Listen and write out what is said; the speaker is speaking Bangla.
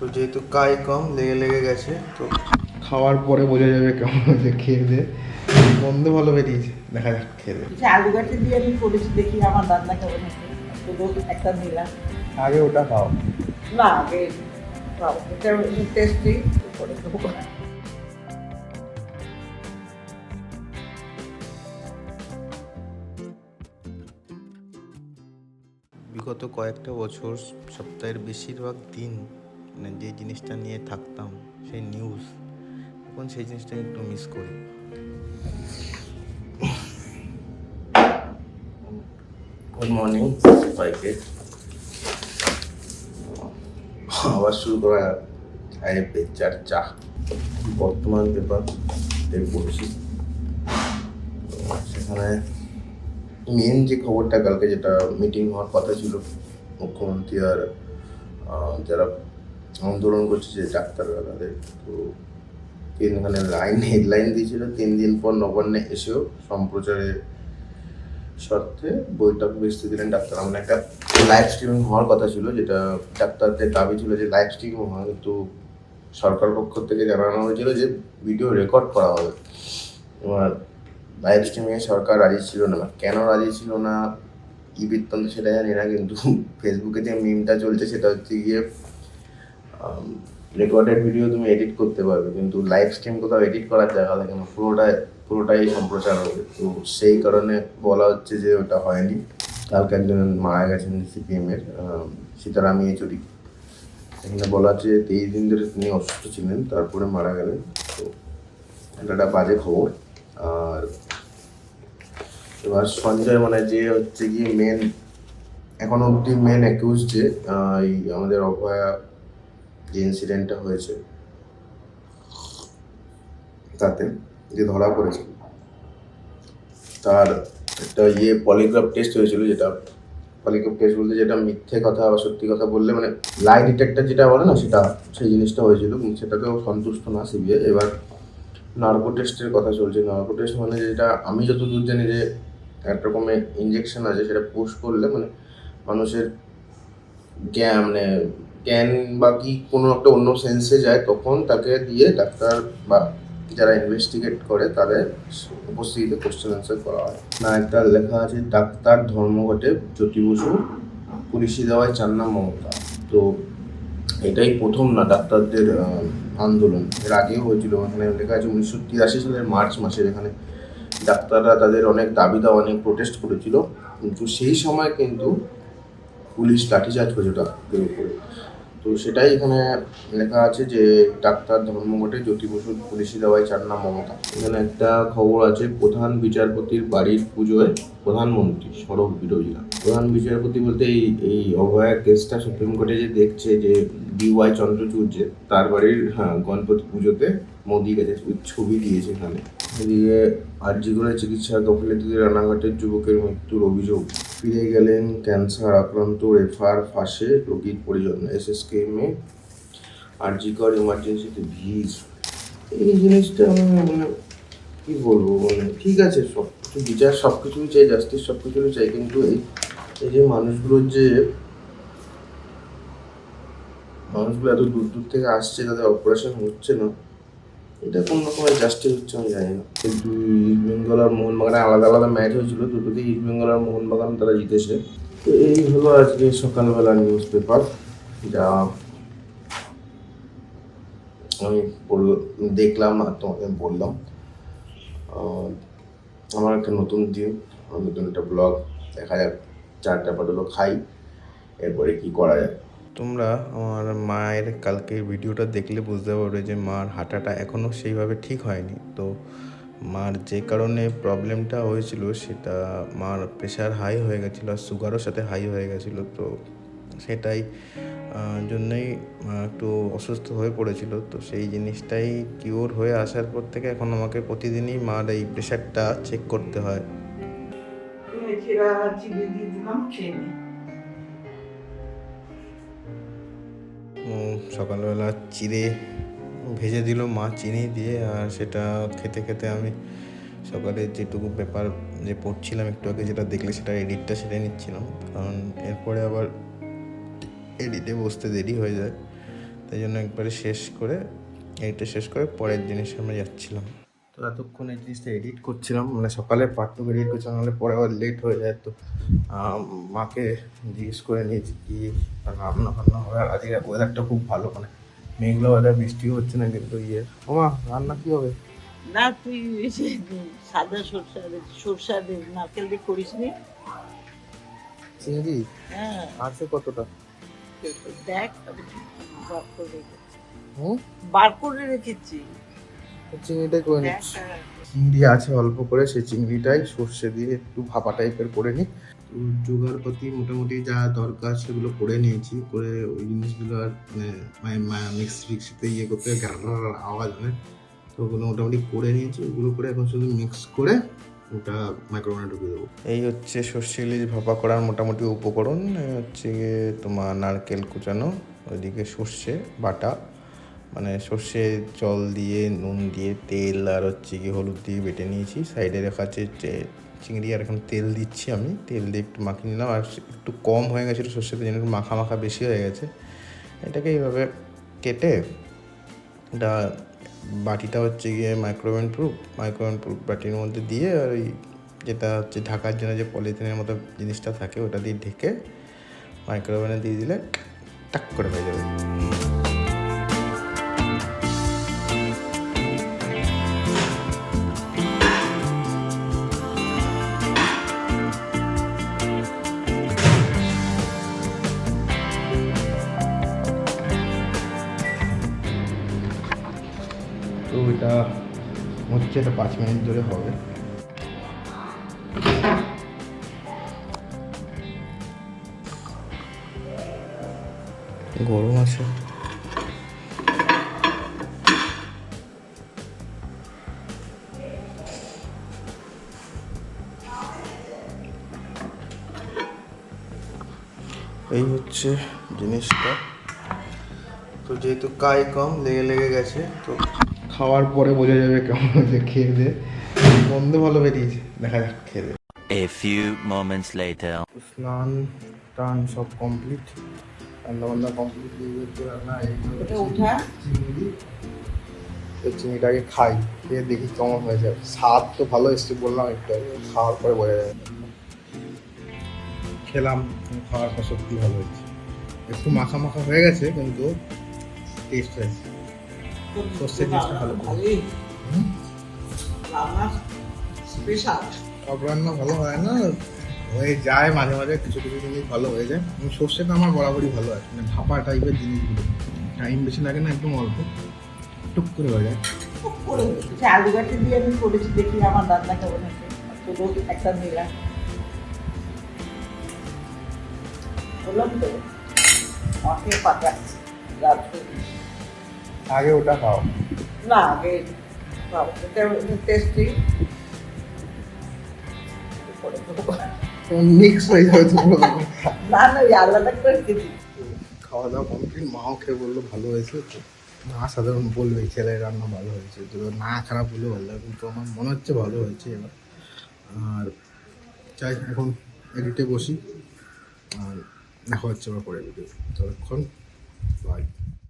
তো যেহেতু কাজ কম লেগে লেগে গেছে তো খাওয়ার পরে বোঝা যাবে কেমন হয়েছে খেয়ে দে। গন্ধ ভালো বেরিয়েছে দেখা যাক খেয়ে দে। আলু গাছে দিয়ে আমি করেছি দেখি আমার রান্না কেমন হচ্ছে একটা নিলাম আগে ওটা খাও। না আগে খাও। এটা টেস্টি করে দেবো। বিগত কয়েকটা বছর সপ্তাহের বেশিরভাগ দিন যে জিনিসটা নিয়ে থাকতাম, সেই নিউজ এখন সেই জিনিসটা একটু মিস করি। গুড মর্নিং সবাইকে। আবার শুরু করা আরে বেচার চা। বর্তমান পেপার পড়ছি। তো সেখানে মেন যে খবরটা, কালকে যেটা মিটিং হওয়ার কথা ছিল, মুখ্যমন্ত্রী আর যারা আন্দোলন করছে যে ডাক্তাররা তাদের। তো তিনখানে লাইন হেডলাইন দিয়েছিল, তিন দিন পর নবান্নে এসেও সম্প্রচারের শর্তে বৈঠক বসতে দিলেন ডাক্তার। মানে একটা লাইভ স্ট্রিমিং হওয়ার কথা ছিল, যেটা ডাক্তারদের দাবি ছিল যে লাইভ স্ট্রিমিং হয়, কিন্তু সরকার পক্ষ থেকে জানানো হয়েছিল যে ভিডিও রেকর্ড করা হবে। এবার লাইভ স্ট্রিমিংয়ে সরকার রাজি ছিল না। কেন রাজি ছিল না? কি বৃত্তান্ত সেটা জানি না, কিন্তু ফেসবুকে যে মিমটা চলছে, সেটা হচ্ছে গিয়ে রেকর্ডেড ভিডিও তুমি এডিট করতে পারবে কিন্তু লাইভ স্ট্রিম কোথাও এডিট করার জায়গা থাকে না পুরোটাই পুরোটাই সম্প্রচার হবে। তো সেই কারণে বলা হচ্ছে যে ওটা হয়নি। কালকে একজন মারা গেছেন সিপিএম এর আহ, সীতারাম ইয়েচুরি এখানে বলা হচ্ছে তেইশ দিন ধরে তিনি অসুস্থ ছিলেন তারপরে মারা গেলেন। তো এটা একটা বাজে খবর। আর এবার সঞ্জয় মানে যে হচ্ছে কি মেন এখন অবধি মেন অ্যাকিউজ যে আমাদের অভয়া যে ইনসিডেন্টটা হয়েছে, তাতে যে ধরা পড়েছে, তার একটা ইয়ে পলিগ্রাফ টেস্ট হয়েছিল যেটা পলিগ্রাফ টেস্ট বলতে যেটা মিথ্যে কথা বা সত্যি কথা বললে মানে লাই ডিটেক্টর যেটা বলে না, সেটা, সেই জিনিসটা হয়েছিল সেটাতেও সন্তুষ্ট না সিবিআই এবার নার্কো টেস্টের কথা চলছে। নার্কো টেস্ট মানে যেটা, আমি যতদূর জানি যে এক রকমের ইঞ্জেকশন আছে, সেটা পুশ করলে মানে মানুষের জ্ঞান মানে জ্ঞান বা কি কোনো একটা অন্য সেন্সে যায়, তখন তাকে দিয়ে ডাক্তার বা যারা ইনভেস্টিগেট করে তাদের উপস্থিতিতে কোশ্চেন অ্যান্সার করা হয়। না, একটা লেখা আছে, ডাক্তার ধর্মঘটে জ্যোতি বসু, পুলিশি দেওয়ায় চান না মমতা। তো এটাই প্রথম না, ডাক্তারদের আন্দোলন। এর আগেও হয়েছিল এখানে লেখা আছে উনিশশো তিরাশি সালের মার্চ মাসের এখানে ডাক্তাররা তাদের অনেক দাবি দাওয়া, অনেক প্রোটেস্ট করেছিল। কিন্তু সেই সময় কিন্তু পুলিশ লাঠিচার্জ করেছে ডাক্তারদের উপরে। তো সেটাই এখানে লেখা আছে যে ডাক্তার ধর্মঘটে জ্যোতি বসুর পুলিশি দেওয়ায় চান না মমতা। এখানে একটা খবর আছে, প্রধান বিচারপতির বাড়ির পুজোয় প্রধানমন্ত্রী সড়ক বিরোধীরা। প্রধান বিচারপতি বলতে এই এই অভয়া কেসটা সুপ্রিম কোর্টে যে দেখছে যে ডিওয়াই চন্দ্রচূড় যে, তার বাড়ির হ্যাঁ গণপতি পুজোতে মোদি গেছে ছবি দিয়েছে এখানে। এদিকে আরজি করে চিকিৎসা গাফিলতিতে রানাঘাটের যুবকের মৃত্যুর অভিযোগ। ফিরে গেলেন ক্যান্সার আক্রান্ত রেফার ফাঁসে রোগীর পরিজন। এস এস কে মে আরজিকর ইমার্জেন্সিতে ভিড়। এই জিনিসটা আমি মানে কী বলব মানে ঠিক আছে সব কিছু বিচার সব কিছুই চাই, জাস্টিস সব কিছুই চাই, কিন্তু এই এই যে মানুষগুলোর যে, মানুষগুলো এত দূর দূর থেকে আসছে, তাদের অপারেশন হচ্ছে না এটা কোন রকমের জাস্টিস হচ্ছে আমি জানি না। কিন্তু ইস্ট বেঙ্গল আর মোহনবাগানে আলাদা আলাদা ম্যাচ হয়েছিল, দুটোতেই ইস্ট বেঙ্গল আর মোহনবাগান তারা জিতেছে। তো এই হলো আজকে সকালবেলা নিউজ পেপার যা আমি দেখলাম আর তোমাকে বললাম। আমার একটা নতুন দিন নতুন একটা ব্লগ দেখা যাক, চারটা পাটলো খাই, এরপরে কি করা যায়। তোমরা আমার মায়ের কালকের ভিডিওটা দেখলে বুঝতে পারবে যে মার হাঁটাটা এখনও সেইভাবে ঠিক হয়নি। তো মার যে কারণে প্রবলেমটা হয়েছিল সেটা মার প্রেশার হাই হয়ে গেছিল আর সুগারও সাথে হাই হয়ে গেছিল। তো সেটাই জন্যই একটু অসুস্থ হয়ে পড়েছিল। তো সেই জিনিসটাই কিওর হয়ে আসার পর থেকে এখন আমাকে প্রতিদিনই মার এই প্রেশারটা চেক করতে হয়। সকালবেলা চিড়ে ভেজে দিল, মা চিনি দিয়ে, আর সেটা খেতে খেতে আমি সকালে যেটুকু পেপার যে পড়ছিলাম একটু আগে যেটা দেখলে সেটা এডিটটা সেরে নিচ্ছিলাম। কারণ এরপরে আবার এডিটে বসতে দেরি হয়ে যায়। তাই জন্য একবারে শেষ করে এডিটটা শেষ করে পরের জিনিসে আমরা যাচ্ছিলাম। তো এতক্ষণ এই জিনিসটা এডিট করছিলাম মানে সকালে পার্টটুকু এডিট করছিলাম নাহলে পরে আবার লেট হয়ে যায়। তো মাকে জিজ্ঞেস করে নিয়েছি কি রান্না ফান্না হবে? আর আজকে ওয়েদারটা খুব ভালো মানে মেঘলা ওয়েদার বৃষ্টিও হচ্ছে না কিন্তু ইয়ে। ওমা রান্না কি হবে? না তুই সাদা সরষা সরষা নারকেল দিয়ে করিস নি। চিংড়ি? হ্যাঁ। আছে কতটা? দেখ বার করে রেখেছি। বার করে রেখেছি। চিংড়িটাই করে নিচ্ছি। হ্যাঁ। চিংড়ি আছে অল্প করে সেই চিংড়িটাই সর্ষে দিয়ে একটু ভাপা টাইপের করে নিই। তো জোগাড়পাতি মোটামুটি যা দরকার সেগুলো করে নিয়েছি করে ওই জিনিসগুলো আর মানে মিক্সি ফিক্সিতে ইয়ে করতে আওয়াজ হয়। তো ওগুলো মোটামুটি করে নিয়েছি ওগুলো করে এখন শুধু মিক্স করে ওটা মাইক্রোওভেনে ঢুকিয়ে দেবো। এই হচ্ছে সর্ষে ইলিশ ভাপা করার মোটামুটি উপকরণ হচ্ছে তোমার নারকেল কুচানো ওইদিকে সর্ষে বাটা মানে সর্ষে জল দিয়ে, নুন দিয়ে, তেল আর হচ্ছে গিয়ে হলুদ দিয়ে বেটে নিয়েছি। সাইডে রাখা আছে চিংড়ি আর এখন তেল দিচ্ছি আমি। তেল দিয়ে একটু মাখিয়ে নিলাম আর একটু কম হয়ে গেছিল সর্ষেতে, যেন একটু মাখা মাখা বেশি হয়ে গেছে। এটাকে এইভাবে কেটে এটা বাটিটা হচ্ছে গিয়ে মাইক্রোওভেন প্রুফ মাইক্রোওভেন প্রুফ বাটির মধ্যে দিয়ে আর ওই যেটা হচ্ছে ঢাকার জন্য যে পলিথিনের মতো জিনিসটা থাকে, ওটা দিয়ে ঢেকে মাইক্রোওভেনে দিয়ে দিলে টাক করে হয়ে যাবে। হচ্ছে এটা পাঁচ মিনিট ধরে হবে। গরম আছে। এই হচ্ছে জিনিসটা। তো যেহেতু কাই কম, লেগে লেগে গেছে, তো খাওয়ার পরে বোঝা যাবে কেমন হয়েছে খেয়ে দে। গন্ধ ভালো বেরিয়েছে। দেখা যাক খেয়ে দে। A few moments later. স্নান টান সব কমপ্লিট রান্না বান্না কমপ্লিট রান্না চিংড়ি। এই চিংড়িটাকে খাই খেয়ে দেখি কেমন হয়েছে। স্বাদ তো ভালো এসছে বললাম একটু খাওয়ার পরে বোঝা যাবে। খেলাম খাওয়ার পর সত্যি ভালো হয়েছে। একটু মাখা মাখা হয়ে গেছে কিন্তু টেস্ট হয়েছে। সর্ষের জিনিসটা ভালো। সব রান্না ভালো হয় না হয়ে যায় মাঝে মাঝে কিছু কিছু জিনিস ভালো হয়ে যায়। এবং সর্ষেটা আমার বরাবরই ভালো হয় মানে ভাপা টাইপের জিনিসগুলো। টাইম বেশি লাগে না একদম অল্প। টুক করে হয়ে যায়। আলু গাঠি দিয়ে আমি করেছি দেখি আমার রান্না কেমন তো একটা নিলাম। বললাম তো অনেক পাতা রাত্রে আগে ওটা খাও। না আগে টেস্টি মিক্স হয়ে যাবে তো না না আলাদা করে দিবি। খাওয়া দাওয়া কমপ্লিট মাও খেয়ে বলল ভালো হয়েছে তো। মা সাধারণ বলবে ছেলের রান্না ভালো হয়েছে। তো না খারাপ হলে ভালো লাগে কিন্তু আমার মনে হচ্ছে ভালো হয়েছে এবার। আর চাই এখন এডিটে বসি। আর দেখা হচ্ছে আবার পরে ভিডিও ততক্ষণ বাই